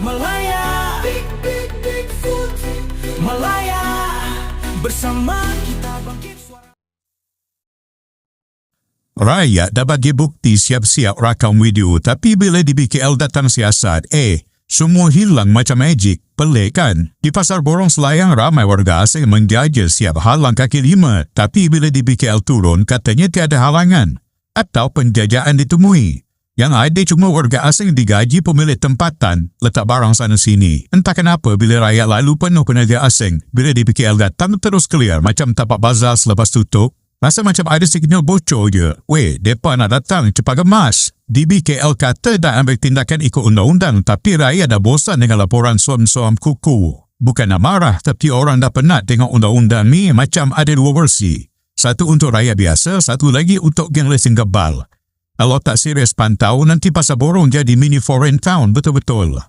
Malaya Big Big Bigfoot Malaya Bersama kita bangkit suara Rakyat dapat dibukti siap-siap rakam video tapi bila di BKL datang siasat, eh, semua hilang macam magic. Pelik kan? Di pasar borong selayang ramai warga asing menjajah siap halang kaki lima tapi bila di BKL turun katanya tiada halangan atau penjajaan ditemui. Yang ada cuma warga asing digaji pemilik tempatan letak barang sana sini. Entah kenapa bila rakyat lalu penuh penaja asing, bila di BKL datang terus clear macam tapak bazar selepas tutup, Rasa macam ada signal bocor je. Weh, mereka nak datang cepat gemas. DBKL kata dah ambil tindakan ikut undang-undang tapi rakyat dah bosan dengan laporan suam-suam kuku. Bukan nak marah tapi orang dah penat tengok undang-undang ni macam ada dua versi. Satu untuk rakyat biasa, satu lagi untuk geng racing gebal. Kalau tak serius pantau, nanti pasar borong jadi mini foreign town betul-betul.